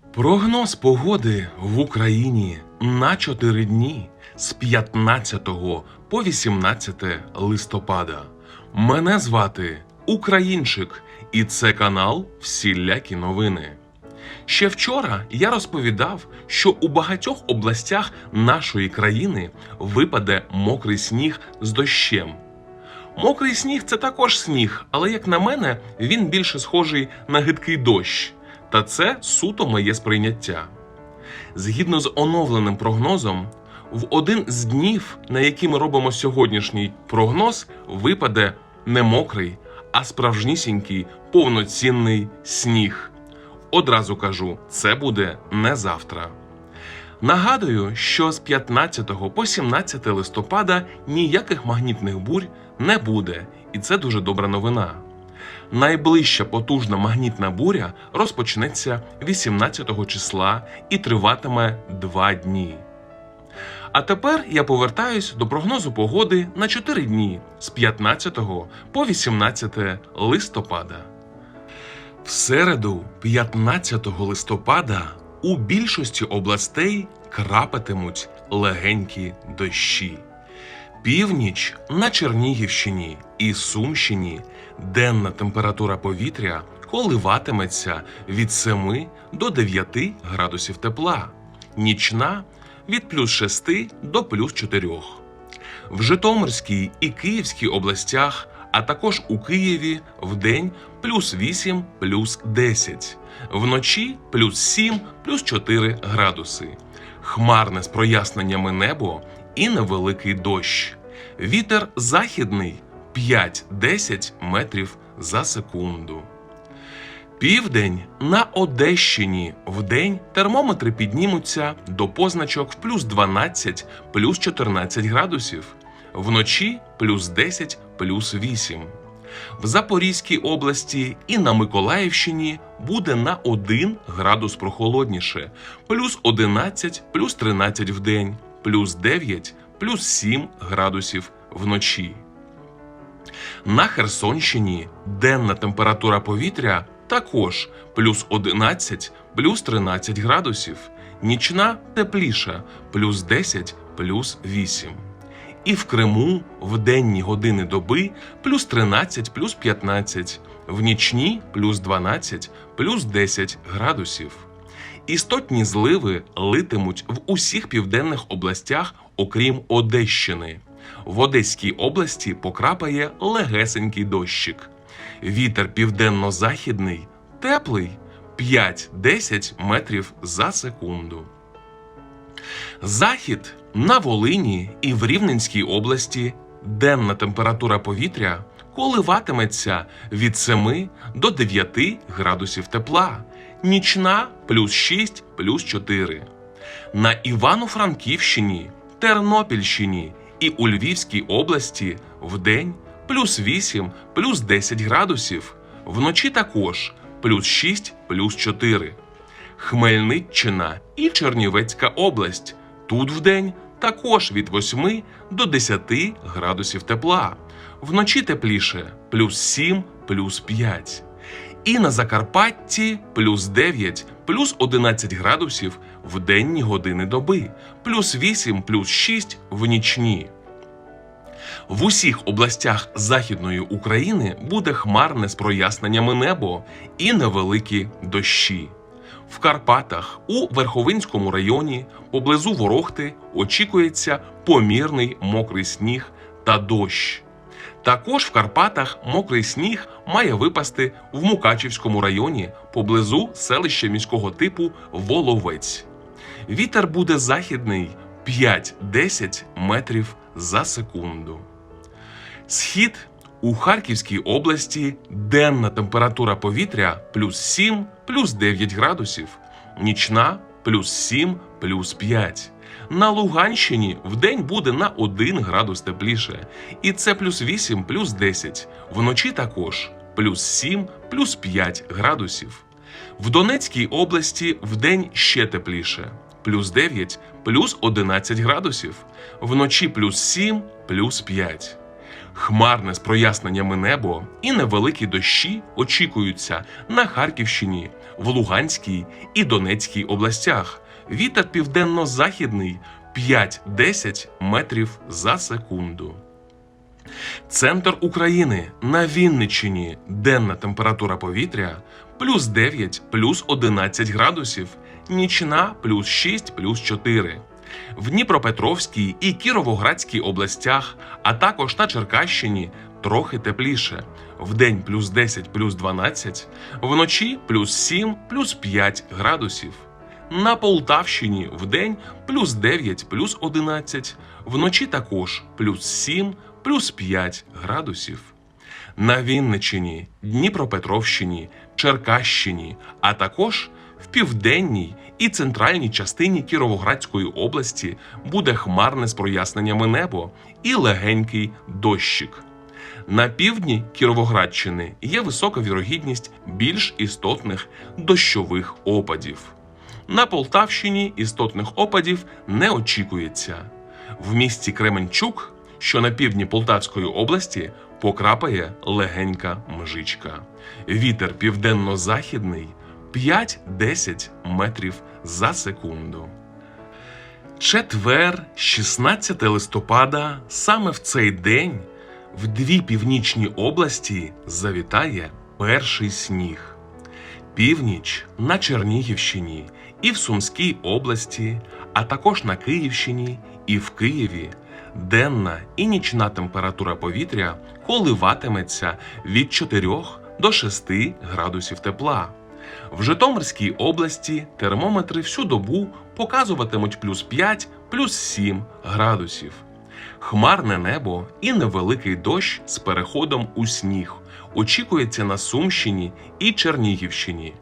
Прогноз погоди в Україні на 4 дні з 15 по 18 листопада. Мене звати Українчик, і це канал Всілякі новини. Ще вчора я розповідав, що у багатьох областях нашої країни випаде мокрий сніг з дощем. Мокрий сніг це також сніг, але як на мене, він більше схожий на гидкий дощ. Та це суто моє сприйняття. Згідно з оновленим прогнозом, в один з днів, на які ми робимо сьогоднішній прогноз, випаде не мокрий, а справжнісінький повноцінний сніг. Одразу кажу, це буде не завтра. Нагадую, що з 15 по 17 листопада ніяких магнітних бурь не буде, і це дуже добра новина. Найближча потужна магнітна буря розпочнеться 18 числа і триватиме 2 дні. А тепер я повертаюсь до прогнозу погоди на 4 дні з 15 по 18 листопада. В середу, 15 листопада, у більшості областей крапатимуть легенькі дощі. Північ на Чернігівщині і Сумщині денна температура повітря коливатиметься від 7 до 9 градусів тепла, нічна від плюс 6 до плюс 4. В Житомирській і Київській областях, а також у Києві вдень плюс 8, плюс 10, вночі плюс 7, плюс 4 градуси. Хмарне з проясненнями небо і невеликий дощ. Вітер західний 5-10 метрів за секунду. Південь на Одещині вдень термометри піднімуться до позначок в плюс 12, плюс 14 градусів, вночі плюс 10, плюс 8. В Запорізькій області і на Миколаївщині буде на 1 градус прохолодніше, плюс 11, плюс 13 в день, плюс 9, плюс 7 градусів вночі. На Херсонщині денна температура повітря також плюс 11, плюс 13 градусів, нічна тепліша плюс 10, плюс 8. І в Криму в денні години доби плюс 13, плюс 15, в нічні плюс 12, плюс 10 градусів. Істотні зливи литимуть в усіх південних областях, окрім Одещини. В Одеській області покрапає легесенький дощик. Вітер південно-західний теплий 5-10 метрів за секунду. Захід на Волині і в Рівненській області денна температура повітря коливатиметься від 7 до 9 градусів тепла, нічна плюс 6 плюс 4. На Івано-Франківщині, Тернопільщині і у Львівській області вдень плюс 8 плюс 10 градусів, вночі також плюс 6 плюс 4. Хмельниччина і Чернівецька область. Тут вдень також від 8 до 10 градусів тепла. Вночі тепліше плюс 7 плюс 5. І на Закарпатті плюс 9 плюс 11 градусів в денні години доби, плюс 8 плюс 6 в нічні. В усіх областях Західної України буде хмарне з проясненнями небо і невеликі дощі. В Карпатах у Верховинському районі поблизу Ворохти очікується помірний мокрий сніг та дощ. Також в Карпатах мокрий сніг має випасти в Мукачівському районі поблизу селища міського типу Воловець. Вітер буде західний 5-10 метрів за секунду. Схід у Харківській області денна температура повітря плюс 7, плюс 9 градусів, нічна плюс 7, плюс 5. На Луганщині вдень буде на 1 градус тепліше, і це плюс 8, плюс 10. Вночі також плюс 7, плюс 5 градусів. В Донецькій області вдень ще тепліше, плюс 9, плюс 11 градусів, вночі плюс 7, плюс 5. Хмарне з проясненнями небо і невеликі дощі очікуються на Харківщині, в Луганській і Донецькій областях. Вітер південно-західний 5-10 метрів за секунду. Центр України на Вінниччині денна температура повітря плюс 9 плюс 11 градусів, нічна плюс 6 плюс 4. В Дніпропетровській і Кіровоградській областях, а також на Черкащині трохи тепліше. Вдень плюс 10 плюс 12, вночі плюс 7 плюс 5 градусів. На Полтавщині вдень плюс 9 плюс 11, вночі також плюс 7 плюс 5 градусів. На Вінниччині, Дніпропетровщині, Черкащині, а також в південній і центральній частині Кіровоградської області буде хмарне з проясненнями небо і легенький дощик. На півдні Кіровоградщини є висока вірогідність більш істотних дощових опадів. На Полтавщині істотних опадів не очікується. В місті Кременчук, що на півдні Полтавської області, покрапає легенька мжичка. Вітер південно-західний 5-10 метрів за секунду. Четвер, 16 листопада, саме в цей день в дві північні області завітає перший сніг. Північ на Чернігівщині і в Сумській області, а також на Київщині і в Києві. Денна і нічна температура повітря коливатиметься від 4 до 6 градусів тепла. В Житомирській області термометри всю добу показуватимуть плюс 5, плюс 7 градусів. Хмарне небо і невеликий дощ з переходом у сніг очікується на Сумщині і Чернігівщині.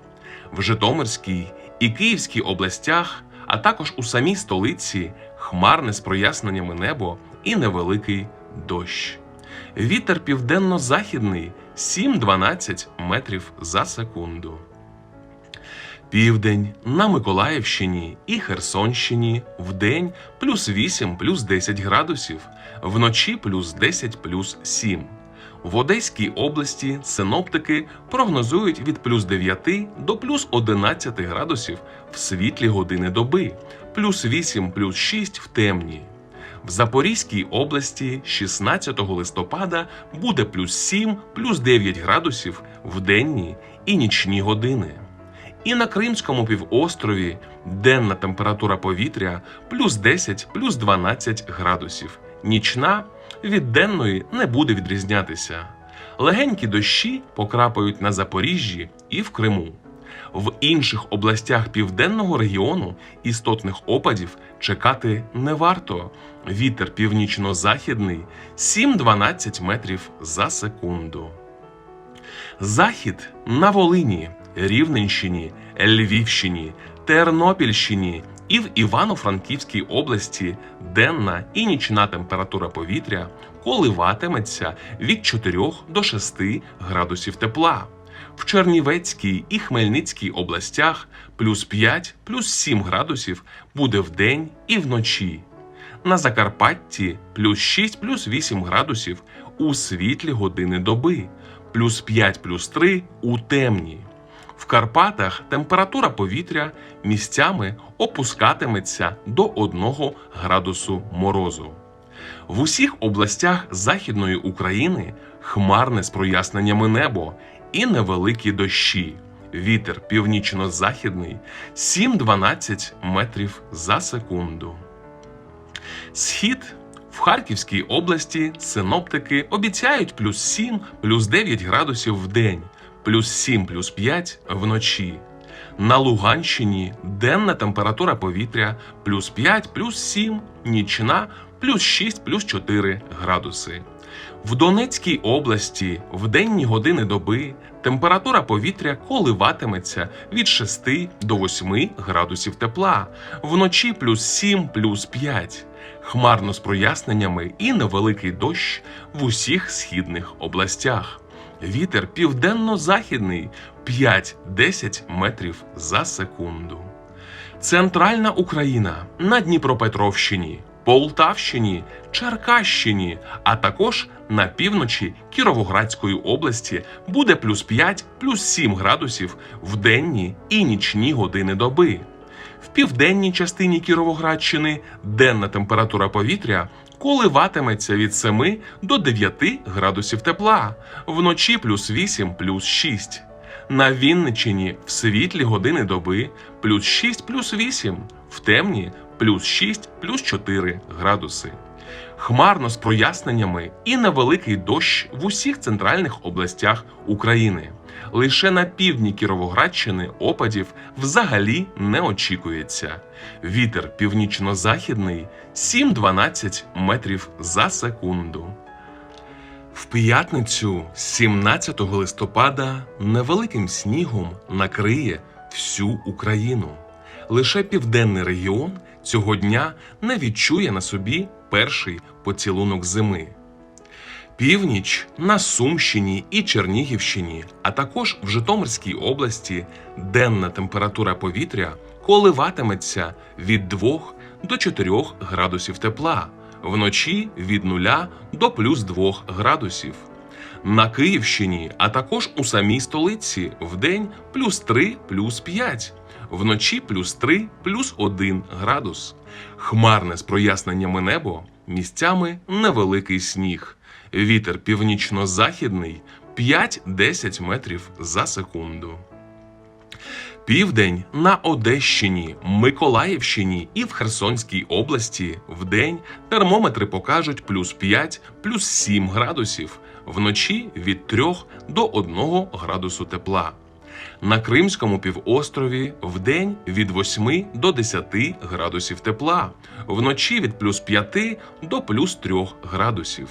В Житомирській і Київській областях, а також у самій столиці хмарне з проясненнями небо і невеликий дощ. Вітер південно-західний 7-12 метрів за секунду. Південь на Миколаївщині і Херсонщині вдень плюс 8 плюс 10 градусів, вночі плюс 10 плюс 7. В Одеській області синоптики прогнозують від плюс 9 до плюс 11 градусів в світлі години доби, плюс 8 плюс 6 в темні. В Запорізькій області 16 листопада буде плюс 7 плюс 9 градусів в денні і нічні години. І на Кримському півострові денна температура повітря плюс 10 плюс 12 градусів. Нічна від денної не буде відрізнятися. Легенькі дощі покрапають на Запоріжжі і в Криму. В інших областях південного регіону істотних опадів чекати не варто. Вітер північно-західний 7-12 метрів за секунду. Захід на Волині, Рівненщині, Львівщині, Тернопільщині і в Івано-Франківській області денна і нічна температура повітря коливатиметься від 4 до 6 градусів тепла. В Чернівецькій і Хмельницькій областях плюс 5 плюс 7 градусів буде вдень і вночі. На Закарпатті плюс 6 плюс 8 градусів у світлі години доби, плюс 5 плюс 3 у темні. В Карпатах температура повітря місцями опускатиметься до 1 градусу морозу. В усіх областях Західної України хмарне з проясненнями небо і невеликі дощі. Вітер північно-західний 7-12 метрів за секунду. Схід в Харківській області синоптики обіцяють плюс 7, плюс 9 градусів в день, плюс 7, плюс 5 вночі. На Луганщині денна температура повітря плюс 5, плюс 7, нічна плюс 6, плюс 4 градуси. В Донецькій області в денні години доби температура повітря коливатиметься від 6 до 8 градусів тепла, вночі плюс 7, плюс 5. Хмарно з проясненнями і невеликий дощ в усіх східних областях. Вітер південно-західний 5-10 метрів за секунду. Центральна Україна на Дніпропетровщині Полтавщині, Черкащині, а також на півночі Кіровоградської області буде плюс 5, плюс 7 градусів в денні і нічні години доби. В південній частині Кіровоградщини денна температура повітря коливатиметься від 7 до 9 градусів тепла, вночі плюс 8, плюс 6. На Вінниччині в світлі години доби плюс 6, плюс 8, в темні плюс 6, плюс 4 градуси. Хмарно з проясненнями і невеликий дощ в усіх центральних областях України. Лише на півдні Кіровоградщини опадів взагалі не очікується. Вітер північно-західний 7-12 метрів за секунду. В п'ятницю, 17 листопада, невеликим снігом накриє всю Україну. Лише південний регіон цього дня не відчує на собі перший поцілунок зими. Північ на Сумщині і Чернігівщині, а також в Житомирській області денна температура повітря коливатиметься від 2 до 4 градусів тепла, вночі від 0 до плюс 2 градусів. На Київщині, а також у самій столиці вдень плюс 3, плюс 5, вночі плюс 3, плюс 1 градус. Хмарне з проясненнями небо, місцями невеликий сніг. Вітер північно-західний 5-10 метрів за секунду. Південь на Одещині, Миколаївщині і в Херсонській області вдень термометри покажуть плюс 5, плюс 7 градусів, вночі від 3 до 1 градусу тепла. На Кримському півострові вдень від 8 до 10 градусів тепла, вночі від плюс 5 до плюс 3 градусів.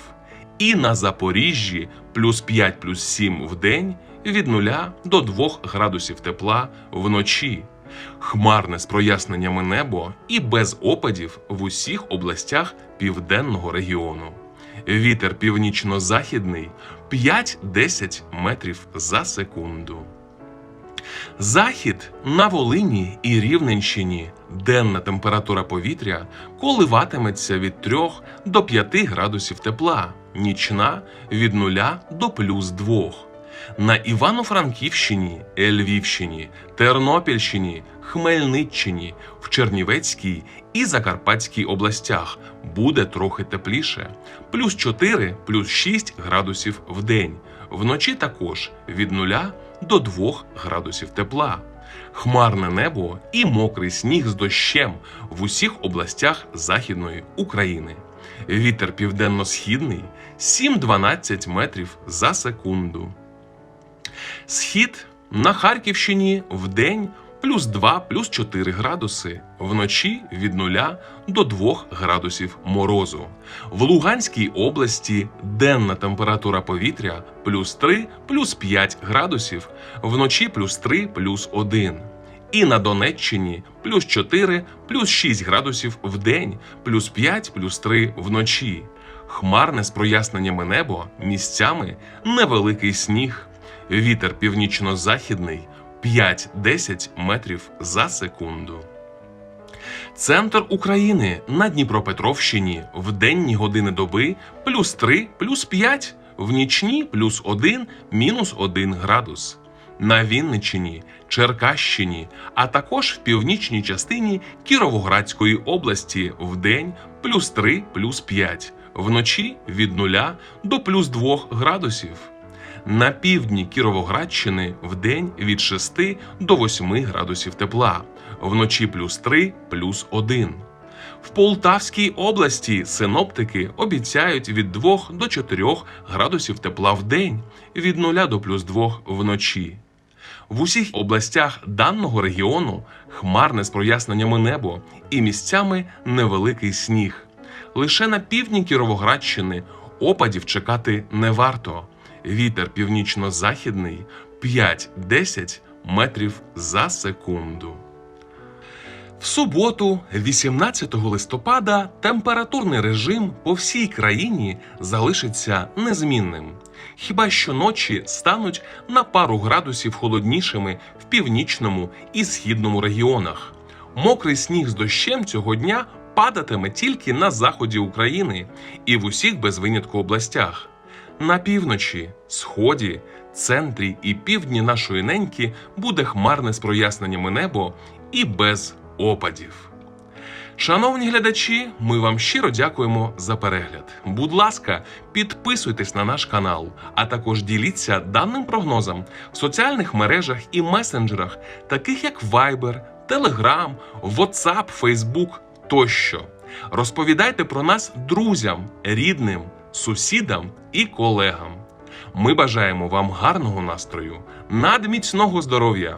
І на Запоріжжі плюс 5 плюс 7 в день від 0 до 2 градусів тепла вночі. Хмарне з проясненнями небо і без опадів в усіх областях південного регіону. Вітер північно-західний 5-10 метрів за секунду. Захід на Волині і Рівненщині денна температура повітря коливатиметься від 3 до 5 градусів тепла, нічна від 0 до плюс 2. На Івано-Франківщині, Львівщині, Тернопільщині, Хмельниччині, в Чернівецькій і Закарпатській областях буде трохи тепліше, плюс 4, плюс 6 градусів в день. Вночі також від 0 до 2 градусів тепла. Хмарне небо і мокрий сніг з дощем в усіх областях Західної України. Вітер південно-східний 7-12 метрів за секунду. Схід на Харківщині в день плюс 2 плюс 4 градуси, вночі від 0 до 2 градусів морозу. В Луганській області денна температура повітря плюс 3 плюс 5 градусів, вночі плюс 3 плюс 1. І на Донеччині плюс 4 плюс 6 градусів в день, плюс 5 плюс 3 вночі. Хмарне з проясненнями небо місцями невеликий сніг. Вітер північно-західний 5-10 метрів за секунду. Центр України на Дніпропетровщині в денні години доби плюс 3, плюс 5, в нічні плюс 1, мінус 1 градус. На Вінниччині, Черкащині, а також в північній частині Кіровоградської області в день плюс 3, плюс 5, вночі від 0 до плюс 2 градусів. На півдні Кіровоградщини в день від 6 до 8 градусів тепла, вночі плюс 3, плюс 1. В Полтавській області синоптики обіцяють від 2 до 4 градусів тепла в день, від 0 до плюс 2 вночі. В усіх областях даного регіону хмарне з проясненнями небо і місцями невеликий сніг. Лише на півдні Кіровоградщини опадів чекати не варто. Вітер північно-західний 5-10 метрів за секунду. В суботу, 18 листопада, температурний режим по всій країні залишиться незмінним. Хіба що ночі стануть на пару градусів холоднішими в північному і східному регіонах. Мокрий сніг з дощем цього дня падатиме тільки на заході України і в усіх без винятку областях. На півночі, сході, центрі і півдні нашої неньки буде хмарне з проясненнями небо і без опадів. Шановні глядачі, ми вам щиро дякуємо за перегляд. Будь ласка, підписуйтесь на наш канал, а також діліться даним прогнозом в соціальних мережах і месенджерах, таких як Viber, Telegram, WhatsApp, Facebook тощо. Розповідайте про нас друзям, рідним, сусідам і колегам. Ми бажаємо вам гарного настрою, надміцного здоров'я,